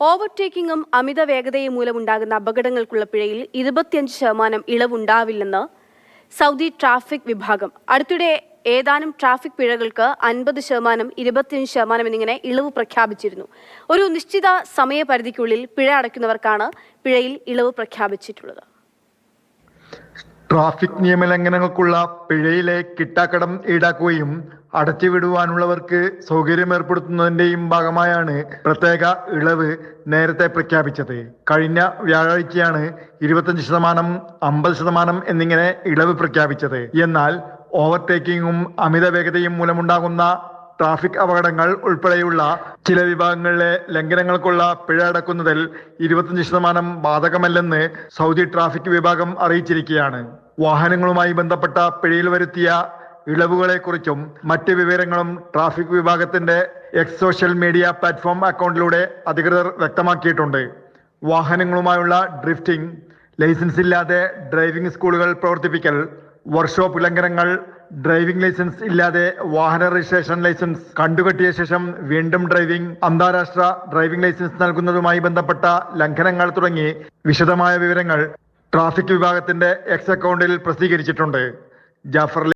ഓവർടേക്കിംഗും അമിത വേഗതയും മൂലമുണ്ടാകുന്ന അപകടങ്ങൾക്കുള്ള പിഴയിൽ ഇരുപത്തിയഞ്ച് ശതമാനം ഇളവുണ്ടാവില്ലെന്ന് സൗദി ട്രാഫിക് വിഭാഗം. അടുത്തിടെ ഏതാനും ട്രാഫിക് പിഴകൾക്ക് അൻപത് ശതമാനം ഇരുപത്തിയഞ്ച് ശതമാനം എന്നിങ്ങനെ ഇളവ് പ്രഖ്യാപിച്ചിരുന്നു. ഒരു നിശ്ചിത സമയപരിധിക്കുള്ളിൽ പിഴ അടയ്ക്കുന്നവർക്കാണ് പിഴയിൽ ഇളവ് പ്രഖ്യാപിച്ചിട്ടുള്ളത്. ട്രാഫിക് നിയമലംഘനങ്ങൾക്കുള്ള പിഴയിലെ കിട്ടാക്കടം ഈടാക്കുകയും അടച്ചുവിടുവാനുള്ളവർക്ക് സൗകര്യം ഏർപ്പെടുത്തുന്നതിന്റെയും ഭാഗമായാണ് പ്രത്യേക ഇളവ് നേരത്തെ പ്രഖ്യാപിച്ചത്. കഴിഞ്ഞ വ്യാഴാഴ്ചയാണ് ഇരുപത്തഞ്ച് ശതമാനം അമ്പത് ശതമാനം എന്നിങ്ങനെ ഇളവ് പ്രഖ്യാപിച്ചത്. എന്നാൽ ഓവർടേക്കിങ്ങും അമിത വേഗതയും മൂലമുണ്ടാകുന്ന ട്രാഫിക് അപകടങ്ങൾ ഉൾപ്പെടെയുള്ള ചില വിഭാഗങ്ങളിലെ ലംഘനങ്ങൾക്കുള്ള പിഴ അടക്കുന്നതിൽ ഇരുപത്തഞ്ച് ശതമാനം ബാധകമല്ലെന്ന് സൗദി ട്രാഫിക് വിഭാഗം അറിയിച്ചിരിക്കുകയാണ്. വാഹനങ്ങളുമായി ബന്ധപ്പെട്ട പിഴയിൽ വരുത്തിയ ഇളവുകളെക്കുറിച്ചും മറ്റ് വിവരങ്ങളും ട്രാഫിക് വിഭാഗത്തിന്റെ എക്സ് സോഷ്യൽ മീഡിയ പ്ലാറ്റ്ഫോം അക്കൗണ്ടിലൂടെ അധികൃതർ വ്യക്തമാക്കിയിട്ടുണ്ട്. വാഹനങ്ങളുമായുള്ള ഡ്രിഫ്റ്റിംഗ് ലൈസൻസ് ഇല്ലാതെ ഡ്രൈവിംഗ് സ്കൂളുകൾ പ്രവർത്തിപ്പിക്കൽ വർക്ക്ഷോപ്പ് ലംഘനങ്ങൾ ഡ്രൈവിംഗ് ലൈസൻസ് ഇല്ലാതെ വാഹന രജിസ്ട്രേഷൻ ലൈസൻസ് കണ്ടുകെട്ടിയ ശേഷം വീണ്ടും ഡ്രൈവിംഗ് അന്താരാഷ്ട്ര ഡ്രൈവിംഗ് ലൈസൻസ് നൽകുന്നതുമായി ബന്ധപ്പെട്ട ലംഘനങ്ങൾ തുടങ്ങി വിശദമായ വിവരങ്ങൾ ട്രാഫിക് വിഭാഗത്തിന്റെ എക്സ് അക്കൗണ്ടിൽ പ്രസിദ്ധീകരിച്ചിട്ടുണ്ട്. ജാഫർ